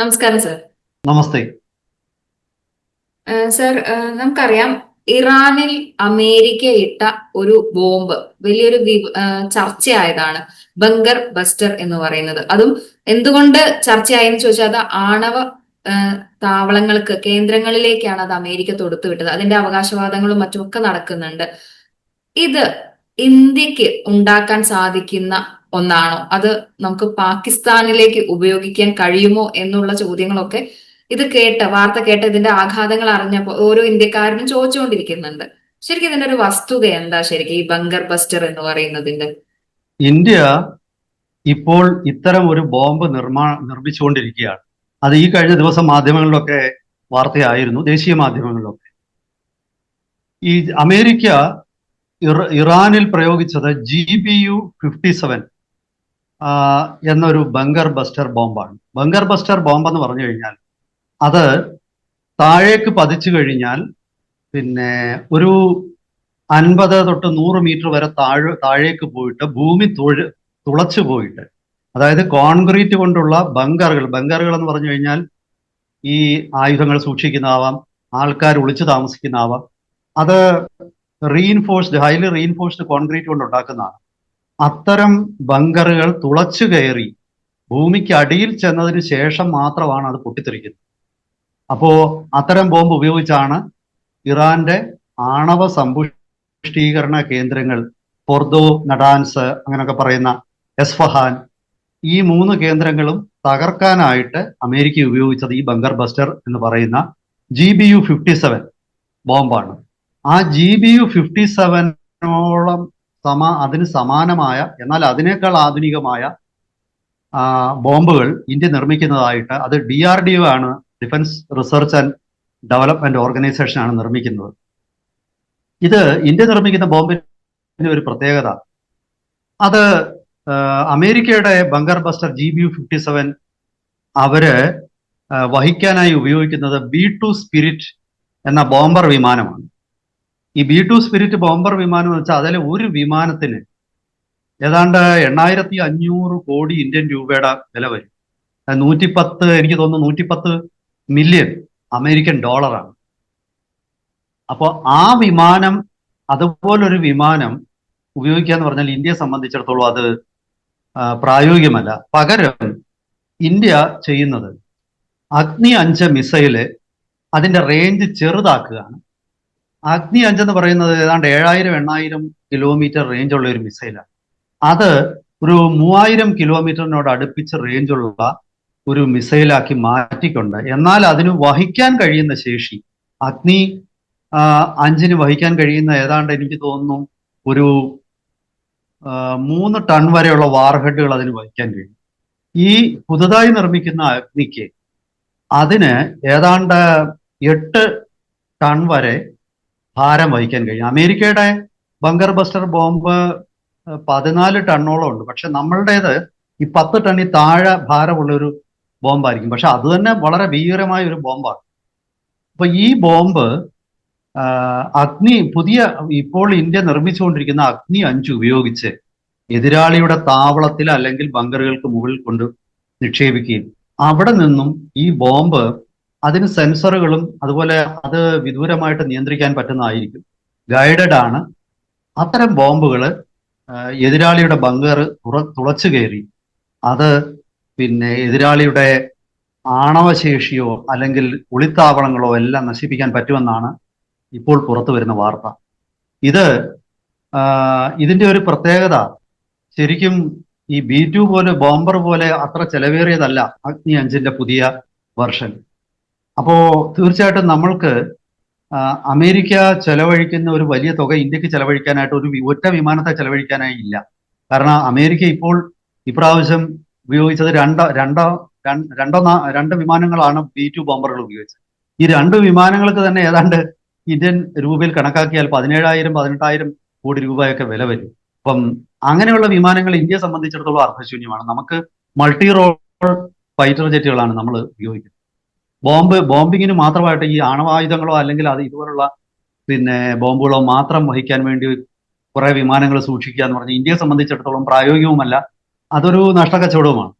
നമസ്കാരം സർ. നമസ്തേ. സർ നമുക്കറിയാം ഇറാനിൽ അമേരിക്ക ഇട്ട ഒരു ബോംബ് വലിയൊരു ചർച്ചയായതാണ് ബങ്കർ ബസ്റ്റർ എന്ന് പറയുന്നത്. അതും എന്തുകൊണ്ട് ചർച്ചയായെന്ന് ചോദിച്ചാൽ അത് ആണവ താവളങ്ങൾക്ക് കേന്ദ്രങ്ങളിലേക്കാണ് അത് അമേരിക്ക തൊടുത്തുവിട്ടത് അതിന്റെ അവകാശവാദങ്ങളും മറ്റുമൊക്കെ നടക്കുന്നുണ്ട്. ഇത് ഇന്ത്യയ്ക്ക് ഉണ്ടാക്കാൻ സാധിക്കുന്ന ഒന്നാണോ? അത് നമുക്ക് പാകിസ്ഥാനിലേക്ക് ഉപയോഗിക്കാൻ കഴിയുമോ എന്നുള്ള ചോദ്യങ്ങളൊക്കെ ഇത് കേട്ട വാർത്ത കേട്ട ഇതിന്റെ ആഘാതങ്ങൾ അറിഞ്ഞപ്പോൾ ഓരോ ഇന്ത്യക്കാരനും ചോദിച്ചുകൊണ്ടിരിക്കുന്നുണ്ട്. ശരിക്കും ഇതിന്റെ ഒരു വസ്തുത എന്താ ശരിക്കും ഈ ബങ്കർ ബസ്റ്റർ എന്ന് പറയുന്നതിന്റെ? ഇന്ത്യ ഇപ്പോൾ ഇത്തരം ഒരു ബോംബ് നിർമ്മാ നിർമ്മിച്ചുകൊണ്ടിരിക്കുകയാണ്. അത് ഈ കഴിഞ്ഞ ദിവസം മാധ്യമങ്ങളിലൊക്കെ വാർത്തയായിരുന്നു ദേശീയ മാധ്യമങ്ങളിലൊക്കെ. ഈ അമേരിക്ക ഇറാനിൽ പ്രയോഗിച്ചത് G B U fifty seven എന്നൊരു ബങ്കർ ബസ്റ്റർ ബോംബാണ്. ബങ്കർ ബസ്റ്റർ ബോംബ് എന്ന് പറഞ്ഞു കഴിഞ്ഞാൽ അത് താഴേക്ക് പതിച്ചു കഴിഞ്ഞാൽ പിന്നെ ഒരു അൻപത് തൊട്ട് നൂറ് മീറ്റർ വരെ താഴെ താഴേക്ക് പോയിട്ട് ഭൂമി തുഴ തുളച്ചു പോയിട്ട് അതായത് കോൺക്രീറ്റ് കൊണ്ടുള്ള ബങ്കറുകൾ ബങ്കറുകൾ എന്ന് പറഞ്ഞു കഴിഞ്ഞാൽ ഈ ആയുധങ്ങൾ സൂക്ഷിക്കുന്നതാവാം ആൾക്കാർ ഒളിച്ചു താമസിക്കുന്നതാവാം. അത് റീഇൻഫോഴ്സ്ഡ് ഹൈലി റീഇൻഫോഴ്സ്ഡ് കോൺക്രീറ്റ് കൊണ്ട് ഉണ്ടാക്കുന്നതാണ് അത്തരം ബങ്കറുകൾ തുളച്ചു കയറി ഭൂമിക്ക് അടിയിൽ ചെന്നതിന് ശേഷം മാത്രമാണ് അത് പൊട്ടിത്തെറിക്കുന്നത്. അപ്പോ അത്തരം ബോംബ് ഉപയോഗിച്ചാണ് ഇറാന്റെ ആണവ സമ്പുഷ്ടീകരണ കേന്ദ്രങ്ങൾ പൊർദോ നഡാൻസ് അങ്ങനെയൊക്കെ പറയുന്ന എസ്ഫഹാൻ ഈ മൂന്ന് കേന്ദ്രങ്ങളും തകർക്കാനായിട്ട് അമേരിക്ക ഉപയോഗിച്ചത് ഈ ബങ്കർ ബസ്റ്റർ എന്ന് പറയുന്ന G B U fifty seven ബോംബാണ്. ആ ജി ബി യു ഫിഫ്റ്റി സെവനോളം സമ അതിന് സമാനമായ എന്നാൽ അതിനേക്കാൾ ആധുനികമായ ബോംബുകൾ ഇന്ത്യ നിർമ്മിക്കുന്നതായിട്ട് അത് ഡി ആർ ഡി ഒ ആണ് defence research and development organisation ആണ് നിർമ്മിക്കുന്നത്. ഇത് ഇന്ത്യ നിർമ്മിക്കുന്ന ബോംബിന്റെ ഒരു പ്രത്യേകത. അത് അമേരിക്കയുടെ bunker buster G B fifty seven അവർ വഹിക്കാനായി ഉപയോഗിക്കുന്നത് ബി ടു സ്പിരിറ്റ് എന്ന ബോംബർ വിമാനമാണ്. ഈ ബി ടു സ്പിരിറ്റ് ബോംബർ വിമാനം എന്ന് വെച്ചാൽ അതിലെ ഒരു വിമാനത്തിന് ഏതാണ്ട് എണ്ണായിരത്തി അഞ്ഞൂറ് കോടി ഇന്ത്യൻ രൂപയുടെ വില വരും. നൂറ്റിപ്പത്ത് എനിക്ക് തോന്നുന്നു നൂറ്റിപ്പത്ത് മില്യൺ അമേരിക്കൻ ഡോളറാണ്. അപ്പോൾ ആ വിമാനം അതുപോലൊരു വിമാനം ഉപയോഗിക്കുക എന്ന് പറഞ്ഞാൽ ഇന്ത്യയെ സംബന്ധിച്ചിടത്തോളം അത് പ്രായോഗികമല്ല. പകരം ഇന്ത്യ ചെയ്യുന്നത് അഗ്നി അഞ്ച് മിസൈൽ അതിന്റെ റേഞ്ച് ചെറുതാക്കുകയാണ്. അഗ്നി അഞ്ച് എന്ന് പറയുന്നത് ഏതാണ്ട് ഏഴായിരം എണ്ണായിരം കിലോമീറ്റർ റേഞ്ച് ഉള്ള ഒരു മിസൈലാണ് അത് ഒരു മൂവായിരം കിലോമീറ്ററിനോട് അടുപ്പിച്ച് റേഞ്ചുള്ള ഒരു മിസൈലാക്കി മാറ്റിക്കൊണ്ട് എന്നാൽ അതിന് വഹിക്കാൻ കഴിയുന്ന ശേഷി അഗ്നി അഞ്ചിന് വഹിക്കാൻ കഴിയുന്ന ഏതാണ്ട് എനിക്ക് തോന്നുന്നു ഒരു മൂന്ന് ടൺ വരെയുള്ള വാർഹെഡുകൾ അതിന് വഹിക്കാൻ കഴിയും. ഈ പുതുതായി നിർമ്മിക്കുന്ന അഗ്നിക്ക് അതിന് ഏതാണ്ട് എട്ട് ടൺ വരെ ഭാരം വഹിക്കാൻ കഴിയും. അമേരിക്കയുടെ ബങ്കർ ബസ്റ്റർ ബോംബ് പതിനാല് ടണ്ണോളം ഉണ്ട്. പക്ഷെ നമ്മളുടേത് ഈ പത്ത് ടണ്ണി താഴെ ഭാരമുള്ള ഒരു ബോംബായിരിക്കും. പക്ഷെ അത് തന്നെ വളരെ ഭീകരമായ ഒരു ബോംബാണ്. അപ്പൊ ഈ ബോംബ് അഗ്നി പുതിയ ഇപ്പോൾ ഇന്ത്യ നിർമ്മിച്ചുകൊണ്ടിരിക്കുന്ന അഗ്നി അഞ്ച് ഉപയോഗിച്ച് എതിരാളിയുടെ താവളത്തിൽ അല്ലെങ്കിൽ ബങ്കറുകൾക്ക് മുകളിൽ കൊണ്ട് നിക്ഷേപിക്കുകയും അവിടെ നിന്നും ഈ ബോംബ് അതിന് സെൻസറുകളും അതുപോലെ അത് വിദൂരമായിട്ട് നിയന്ത്രിക്കാൻ പറ്റുന്നതായിരിക്കും. ഗൈഡഡ് ആണ്. അത്തരം ബോംബുകൾ എതിരാളിയുടെ ബങ്കർ തുറ തുളച്ചു കയറി. അത് പിന്നെ എതിരാളിയുടെ ആണവശേഷിയോ അല്ലെങ്കിൽ ഒളിത്താവളങ്ങളോ എല്ലാം നശിപ്പിക്കാൻ പറ്റുമെന്നാണ് ഇപ്പോൾ പുറത്തു വരുന്ന വാർത്ത. ഇത് ഇതിന്റെ ഒരു പ്രത്യേകത ശരിക്കും ഈ ബി ടു പോലെ ബോംബർ പോലെ അത്ര ചെലവേറിയതല്ല അഗ്നി അഞ്ചിന്റെ പുതിയ വെർഷൻ. അപ്പോ തീർച്ചയായിട്ടും നമ്മൾക്ക് അമേരിക്ക ചെലവഴിക്കുന്ന ഒരു വലിയ തുക ഇന്ത്യയ്ക്ക് ചെലവഴിക്കാനായിട്ട് ഒരു ഒറ്റ വിമാനത്തെ ചെലവഴിക്കാനായി ഇല്ല. കാരണം അമേരിക്ക ഇപ്പോൾ ഇപ്രാവശ്യം ഉപയോഗിച്ചത് രണ്ടോ രണ്ടോ രണ്ടോ രണ്ട് വിമാനങ്ങളാണ് ബി ടു ബോംബറുകൾ ഉപയോഗിച്ചത്. ഈ രണ്ട് വിമാനങ്ങൾക്ക് തന്നെ ഏതാണ്ട് ഇന്ത്യൻ രൂപയിൽ കണക്കാക്കിയാൽ പതിനേഴായിരം പതിനെട്ടായിരം കോടി രൂപയൊക്കെ വില വരും. അപ്പം അങ്ങനെയുള്ള വിമാനങ്ങൾ ഇന്ത്യയെ സംബന്ധിച്ചിടത്തോളം അർത്ഥശൂന്യമാണ് നമുക്ക് മൾട്ടി റോൾ ഫൈറ്റർ ജെറ്റുകളാണ് നമ്മൾ ഉപയോഗിക്കുന്നത്. ബോംബ് ബോംബിങ്ങിന് മാത്രമായിട്ട് ഈ ആണവായുധങ്ങളോ അല്ലെങ്കിൽ അത് ഇതുപോലുള്ള പിന്നെ ബോംബുകളോ മാത്രം വഹിക്കാൻ വേണ്ടി കുറെ വിമാനങ്ങൾ സൂക്ഷിക്കുക എന്ന് പറഞ്ഞാൽ ഇന്ത്യയെ സംബന്ധിച്ചിടത്തോളം പ്രായോഗികവുമല്ല അതൊരു നഷ്ടക്കച്ചവടവുമാണ്.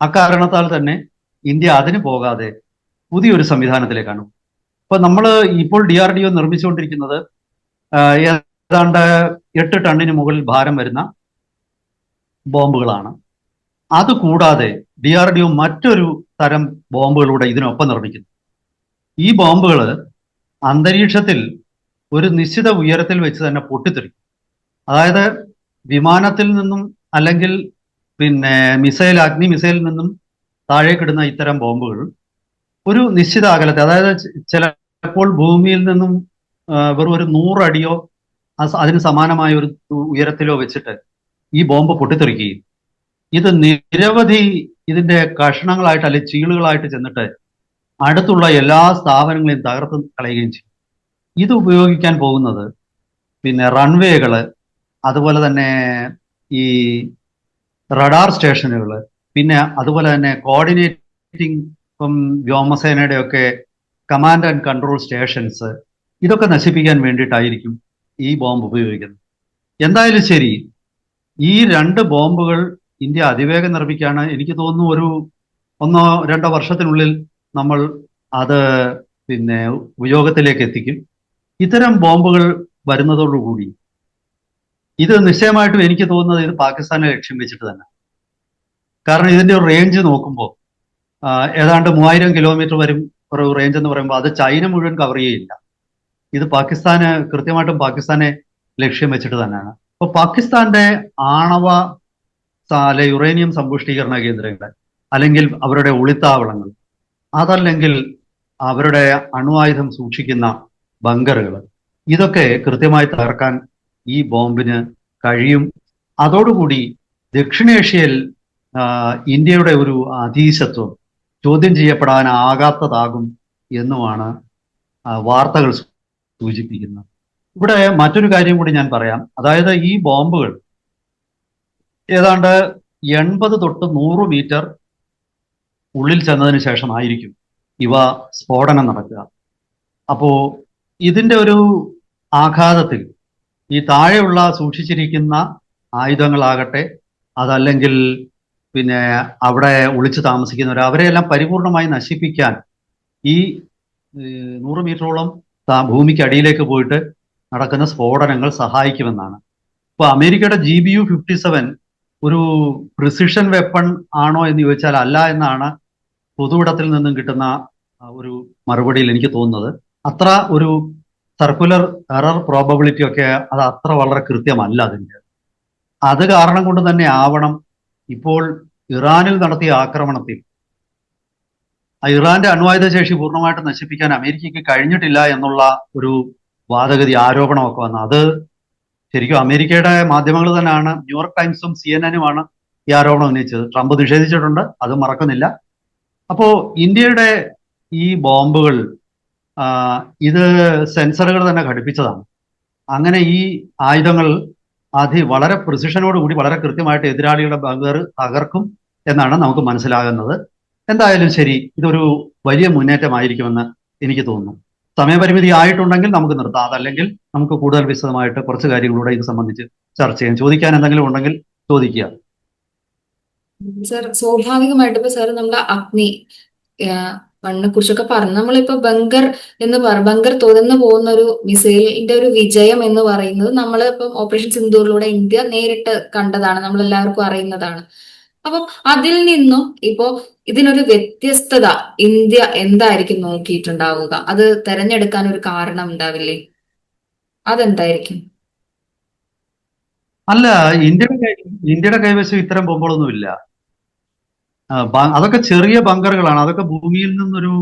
അക്കാരണത്താൽ തന്നെ ഇന്ത്യ അതിന് പോകാതെ പുതിയൊരു സംവിധാനത്തിലേക്കാണ്. ഇപ്പൊ നമ്മൾ ഇപ്പോൾ ഡി ആർ ഡി ഒ നിർമ്മിച്ചുകൊണ്ടിരിക്കുന്നത് ഏതാണ്ട് എട്ട് ടണ്ണിന് മുകളിൽ ഭാരം വരുന്ന ബോംബുകളാണ്. അത് കൂടാതെ ഡി ആർ ഡി ഒ മറ്റൊരു തരം ബോംബുകളൂടെ ഇതിനൊപ്പം നിർമ്മിക്കുന്നു. ഈ ബോംബുകൾ അന്തരീക്ഷത്തിൽ ഒരു നിശ്ചിത ഉയരത്തിൽ വെച്ച് തന്നെ പൊട്ടിത്തെറിക്കും. അതായത് വിമാനത്തിൽ നിന്നും അല്ലെങ്കിൽ പിന്നെ മിസൈൽ അഗ്നി മിസൈലിൽ നിന്നും താഴേക്കിടുന്ന ഇത്തരം ബോംബുകൾ ഒരു നിശ്ചിത അകലത്തെ അതായത് ചിലപ്പോൾ ഭൂമിയിൽ നിന്നും വെറും ഒരു നൂറടിയോ അതിന് സമാനമായ ഒരു ഉയരത്തിലോ വെച്ചിട്ട് ഈ ബോംബ് പൊട്ടിത്തെറിക്കുകയും ഇത് നിരവധി ഇതിന്റെ കഷണങ്ങളായിട്ട് അല്ലെങ്കിൽ ചീളുകളായിട്ട് ചെന്നിട്ട് അടുത്തുള്ള എല്ലാ സ്ഥാപനങ്ങളെയും തകർത്ത് കളയുകയും ചെയ്യും. ഇത് ഉപയോഗിക്കാൻ പോകുന്നത് പിന്നെ റൺവേകൾ അതുപോലെ തന്നെ ഈ റഡാർ സ്റ്റേഷനുകൾ പിന്നെ അതുപോലെ തന്നെ കോർഡിനേറ്റിംഗ് ഇപ്പം വ്യോമസേനയുടെ ഒക്കെ കമാൻഡ് ആൻഡ് കൺട്രോൾ സ്റ്റേഷൻസ് ഇതൊക്കെ നശിപ്പിക്കാൻ വേണ്ടിയിട്ടായിരിക്കും ഈ ബോംബ് ഉപയോഗിക്കുന്നത്. എന്തായാലും ശരി ഈ രണ്ട് ബോംബുകൾ ഇന്ത്യ അതിവേഗം നിർമ്മിക്കുകയാണ് എനിക്ക് തോന്നുന്നു ഒരു ഒന്നോ രണ്ടോ വർഷത്തിനുള്ളിൽ നമ്മൾ അത് പിന്നെ ഉപയോഗത്തിലേക്ക് എത്തിക്കും. ഇത്തരം ബോംബുകൾ വരുന്നതോടുകൂടി ഇത് നിശ്ചയമായിട്ടും എനിക്ക് തോന്നുന്നത് ഇത് പാകിസ്ഥാനെ ലക്ഷ്യം വെച്ചിട്ട് തന്നെ. കാരണം ഇതിന്റെ ഒരു റേഞ്ച് നോക്കുമ്പോൾ ഏതാണ്ട് മൂവായിരം കിലോമീറ്റർ വരും ഒരു റേഞ്ച് എന്ന് പറയുമ്പോൾ അത് ചൈന മുഴുവൻ കവർ ചെയ്യില്ല. ഇത് പാകിസ്ഥാന് കൃത്യമായിട്ടും പാകിസ്ഥാനെ ലക്ഷ്യം വെച്ചിട്ട് തന്നെയാണ്. അപ്പൊ പാകിസ്ഥാന്റെ ആണവ സ- അല്ലെ യുറേനിയം സമ്പുഷ്ടീകരണ കേന്ദ്രങ്ങൾ അല്ലെങ്കിൽ അവരുടെ ഒളിത്താവളങ്ങൾ അതല്ലെങ്കിൽ അവരുടെ അണുവായുധം സൂക്ഷിക്കുന്ന ബങ്കറുകൾ ഇതൊക്കെ കൃത്യമായി തകർക്കാൻ ഈ ബോംബിന് കഴിയും. അതോടുകൂടി ദക്ഷിണേഷ്യയിൽ ഇന്ത്യയുടെ ഒരു അതീശത്വം ചോദ്യം ചെയ്യപ്പെടാനാകാത്തതാകും എന്നുമാണ് വാർത്തകൾ സൂചിപ്പിക്കുന്നത്. ഇവിടെ മറ്റൊരു കാര്യം കൂടി ഞാൻ പറയാം. അതായത് ഈ ബോംബുകൾ ഏതാണ്ട് എൺപത് തൊട്ട് നൂറ് മീറ്റർ ഉള്ളിൽ ചെന്നതിന് ശേഷമായിരിക്കും ഇവ സ്ഫോടനം നടക്കുക. അപ്പോ ഇതിന്റെ ഒരു ആഘാതത്തിൽ ഈ താഴെയുള്ള സൂക്ഷിച്ചിരിക്കുന്ന ആയുധങ്ങളാകട്ടെ അതല്ലെങ്കിൽ പിന്നെ അവിടെ ഒളിച്ചു താമസിക്കുന്നവർ അവരെയെല്ലാം പരിപൂർണമായി നശിപ്പിക്കാൻ ഈ നൂറ് മീറ്ററോളം ഭൂമിക്കടിയിലേക്ക് പോയിട്ട് നടക്കുന്ന സ്ഫോടനങ്ങൾ സഹായിക്കുമെന്നാണ്. ഇപ്പൊ അമേരിക്കയുടെ G B U fifty seven ഒരു പ്രിസിഷൻ വെപ്പൺ ആണോ എന്ന് ചോദിച്ചാൽ അല്ല എന്നാണ് പൊതുവിടത്തിൽ നിന്നും കിട്ടുന്ന ഒരു മറുപടിയിൽ എനിക്ക് തോന്നുന്നത്. അത്ര ഒരു സർക്കുലർ എറർ പ്രോബബിലിറ്റി ഒക്കെ അത് അത്ര വളരെ കൃത്യമല്ല അതിന്റെ. അത് കാരണം കൊണ്ട് തന്നെ ആവണം ഇപ്പോൾ ഇറാനിൽ നടത്തിയ ആക്രമണത്തിൽ. ഇറാന്റെ അണ്വായുധ ശേഷി പൂർണമായിട്ട് നശിപ്പിക്കാൻ അമേരിക്കയ്ക്ക് കഴിഞ്ഞിട്ടില്ല എന്നുള്ള ഒരു വാദഗതി ആരോപണമൊക്കെ വന്നു. അത് ശരിക്കും അമേരിക്കയുടെ മാധ്യമങ്ങൾ തന്നെയാണ് ന്യൂയോർക്ക് ടൈംസും സി എൻ എനുമാണ് ഈ ആരോപണം ഉന്നയിച്ചത്. ട്രംപ് നിഷേധിച്ചിട്ടുണ്ട് അത് മറക്കുന്നില്ല. അപ്പോ ഇന്ത്യയുടെ ഈ ബോംബുകൾ ഇത് സെൻസറുകൾ തന്നെ ഘടിപ്പിച്ചതാണ്. അങ്ങനെ ഈ ആയുധങ്ങൾ അതി വളരെ പ്രിസിഷനോടുകൂടി വളരെ കൃത്യമായിട്ട് എതിരാളികളുടെ ബങ്കർ തകർക്കും എന്നാണ് നമുക്ക് മനസ്സിലാകുന്നത്. എന്തായാലും ശരി ഇതൊരു വലിയ മുന്നേറ്റമായിരിക്കുമെന്ന് എനിക്ക് തോന്നുന്നു. സമയപരിമിതി ആയിട്ടുണ്ടെങ്കിൽ നമുക്ക് നിർത്താം. അതല്ലെങ്കിൽ നമുക്ക് കൂടുതൽ വിശദമായിട്ട് കുറച്ച് കാര്യങ്ങളൂടെ ഇത് സംബന്ധിച്ച് ചർച്ച ചെയ്യാം. ചോദിക്കാൻ എന്തെങ്കിലും ഉണ്ടെങ്കിൽ ചോദിക്കുക. സർ സ്വാഭാവികമായിട്ട് ഇപ്പൊ സാർ നമ്മുടെ അഗ്നി മണ്ണിനെ കുറിച്ചൊക്കെ പറഞ്ഞു. നമ്മളിപ്പോ ബങ്കർ എന്ന് പറ ബങ്കർ തുറന്നു പോകുന്ന ഒരു മിസൈലിന്റെ ഒരു വിജയം എന്ന് പറയുന്നത് നമ്മൾ ഇപ്പം ഓപ്പറേഷൻ സിന്ദൂറിലൂടെ ഇന്ത്യ നേരിട്ട് കണ്ടതാണ്. നമ്മൾ എല്ലാവർക്കും അറിയുന്നതാണ്. അപ്പം അതിൽ നിന്നും ഇപ്പോ ഇതിനൊരു വ്യത്യസ്തത ഇന്ത്യ എന്തായിരിക്കും നോക്കിയിട്ടുണ്ടാവുക? അത് തെരഞ്ഞെടുക്കാൻ ഒരു കാരണം ഉണ്ടാവില്ലേ? അതെന്തായിരിക്കും? അല്ല ഇന്ത്യയുടെ ഇന്ത്യയുടെ കൈവശം ഇത്തരം ബോംബുകളൊന്നുമില്ല. അതൊക്കെ ചെറിയ ബങ്കറുകളാണ്. അതൊക്കെ ഭൂമിയിൽ നിന്നൊരു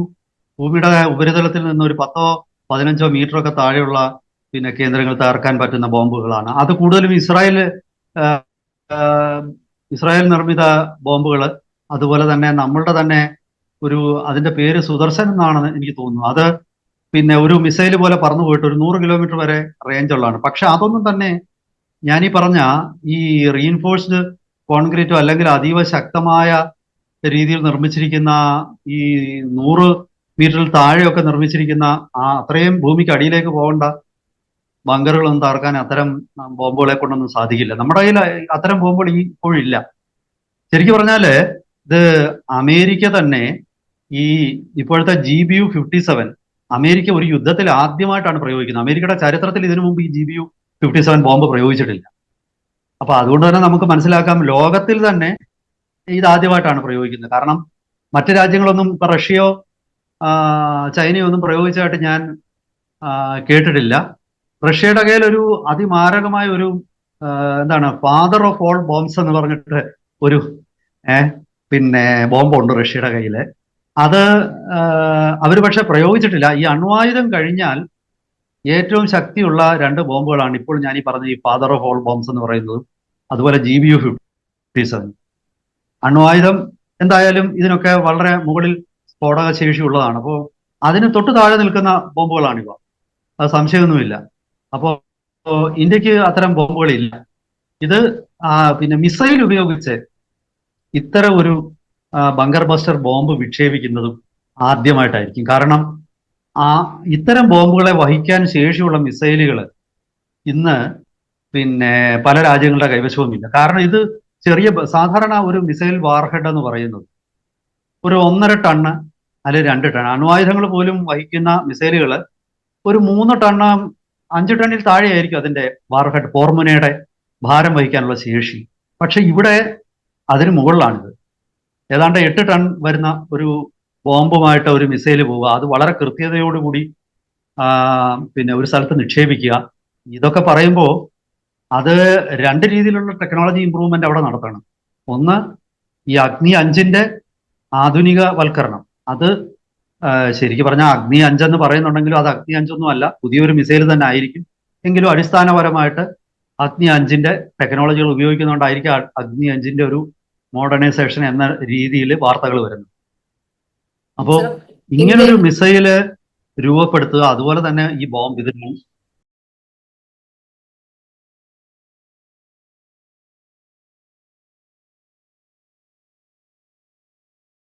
ഭൂമിയുടെ ഉപരിതലത്തിൽ നിന്ന് ഒരു പത്തോ പതിനഞ്ചോ മീറ്റർ ഒക്കെ താഴെയുള്ള പിന്നെ കേന്ദ്രങ്ങൾ തകർക്കാൻ പറ്റുന്ന ബോംബുകളാണ്. അത് കൂടുതലും ഇസ്രായേൽ ഇസ്രായേൽ നിർമ്മിത ബോംബുകൾ അതുപോലെ തന്നെ നമ്മളുടെ തന്നെ ഒരു അതിന്റെ പേര് സുദർശൻ എന്നാണ് എനിക്ക് തോന്നുന്നു അത് പിന്നെ ഒരു മിസൈൽ പോലെ പറന്നു പോയിട്ട് ഒരു നൂറ് കിലോമീറ്റർ വരെ റേഞ്ച് ഉള്ളതാണ്. പക്ഷെ അതൊന്നും തന്നെ ഈ പറഞ്ഞ ഈ റീഇൻഫോഴ്സ്ഡ് കോൺക്രീറ്റോ അല്ലെങ്കിൽ അതീവ ശക്തമായ രീതിയിൽ നിർമ്മിച്ചിരിക്കുന്ന ഈ നൂറ് മീറ്ററിൽ താഴെയൊക്കെ നിർമ്മിച്ചിരിക്കുന്ന ആ അത്രയും ഭൂമിക്ക് അടിയിലേക്ക് പോകേണ്ട ബങ്കറുകളൊന്നും തകർക്കാൻ അത്തരം ബോംബുകളെ കൊണ്ടൊന്നും സാധിക്കില്ല. നമ്മുടെ കയ്യിൽ അത്തരം ബോംബുകൾ ഇപ്പോഴില്ല. ശരിക്കും പറഞ്ഞാൽ ഇത് അമേരിക്ക തന്നെ ഈ ഇപ്പോഴത്തെ G B U fifty seven America ഒരു യുദ്ധത്തിൽ ആദ്യമായിട്ടാണ് പ്രയോഗിക്കുന്നത്. അമേരിക്കയുടെ ചരിത്രത്തിൽ ഇതിനു മുമ്പ് ഈ G B U fifty seven bomb പ്രയോഗിച്ചിട്ടില്ല. അപ്പൊ അതുകൊണ്ട് തന്നെ നമുക്ക് മനസ്സിലാക്കാം ലോകത്തിൽ തന്നെ ഇത് ആദ്യമായിട്ടാണ് പ്രയോഗിക്കുന്നത്. കാരണം മറ്റു രാജ്യങ്ങളൊന്നും ഇപ്പൊ റഷ്യയോ ചൈനയോ ഒന്നും പ്രയോഗിച്ചതായിട്ട് ഞാൻ കേട്ടിട്ടില്ല. റഷ്യയുടെ കയ്യിൽ ഒരു അതിമാരകമായ ഒരു എന്താണ് ഫാദർ ഓഫ് ഓൾ ബോംബ്സ് എന്ന് പറഞ്ഞിട്ട് ഒരു ഏഹ് പിന്നെ ബോംബുണ്ട് റഷ്യയുടെ കയ്യിൽ അത് അവർ പക്ഷെ പ്രയോഗിച്ചിട്ടില്ല. ഈ അണ്വായുധം കഴിഞ്ഞാൽ ഏറ്റവും ശക്തിയുള്ള രണ്ട് ബോംബുകളാണ് ഇപ്പോൾ ഞാൻ ഈ പറഞ്ഞ ഈ ഫാദർ ഓഫ് ഓൾ ബോംബ്സ് എന്ന് പറയുന്നത്. അതുപോലെ G B U fifty seven അണ്വായുധം എന്തായാലും ഇതിനൊക്കെ വളരെ മുകളിൽ സ്ഫോടക ശേഷി ഉള്ളതാണ് അപ്പോൾ അതിന് തൊട്ട് താഴെ നിൽക്കുന്ന ബോംബുകളാണിവ. അത് സംശയമൊന്നുമില്ല. അപ്പോൾ ഇന്ത്യയ്ക്ക് അത്തരം ബോംബുകളില്ല. ഇത് പിന്നെ മിസൈൽ ഉപയോഗിച്ച് ഇത്തരം ഒരു ബങ്കർ ബസ്റ്റർ ബോംബ് വിക്ഷേപിക്കുന്നതും ആദ്യമായിട്ടായിരിക്കും. കാരണം ആ ഇത്തരം ബോംബുകളെ വഹിക്കാൻ ശേഷിയുള്ള മിസൈലുകൾ ഇന്ന് പിന്നെ പല രാജ്യങ്ങളുടെ കൈവശവുമില്ല. കാരണം ഇത് ചെറിയ സാധാരണ ഒരു മിസൈൽ വാർഹെഡ് എന്ന് പറയുന്നത് ഒരു ഒന്നര ടണ്ണ് അല്ലെങ്കിൽ രണ്ട് ടൺ അണ്വായുധങ്ങൾ പോലും വഹിക്കുന്ന മിസൈലുകൾ ഒരു മൂന്ന് ടണ്ണ് അഞ്ച് ടണ്ണിൽ താഴെയായിരിക്കും അതിന്റെ വാർഹെഡ് പോർമുനയുടെ ഭാരം വഹിക്കാനുള്ള ശേഷി. പക്ഷെ ഇവിടെ അതിന് മുകളിലാണിത്. ഏതാണ്ട് എട്ട് ടൺ വരുന്ന ഒരു ബോംബുമായിട്ട് ഒരു മിസൈൽ പോവുക അത് വളരെ കൃത്യതയോടുകൂടി പിന്നെ ഒരു സ്ഥലത്ത് നിക്ഷേപിക്കുക. ഇതൊക്കെ പറയുമ്പോൾ അത് രണ്ട് രീതിയിലുള്ള ടെക്നോളജി ഇമ്പ്രൂവ്മെന്റ് അവിടെ നടത്തണം. ഒന്ന് ഈ അഗ്നി അഞ്ചിന്റെ ആധുനികവൽക്കരണം. അത് ശരിക്കും പറഞ്ഞാൽ അഗ്നി അഞ്ചെന്ന് പറയുന്നുണ്ടെങ്കിലും അത് അഗ്നി അഞ്ചൊന്നും അല്ല. പുതിയൊരു മിസൈൽ തന്നെ ആയിരിക്കും. എങ്കിലും അടിസ്ഥാനപരമായിട്ട് അഗ്നി അഞ്ചിന്റെ ടെക്നോളജികൾ ഉപയോഗിക്കുന്നതുകൊണ്ടായിരിക്കും അഗ്നി അഞ്ചിന്റെ ഒരു മോഡേണൈസേഷൻ എന്ന രീതിയിൽ വാർത്തകൾ വരുന്നത്. അപ്പോൾ ഇങ്ങനൊരു മിസൈൽ രൂപപ്പെടുത്തുക അതുപോലെ തന്നെ ഈ ബോംബ് ഇതിന്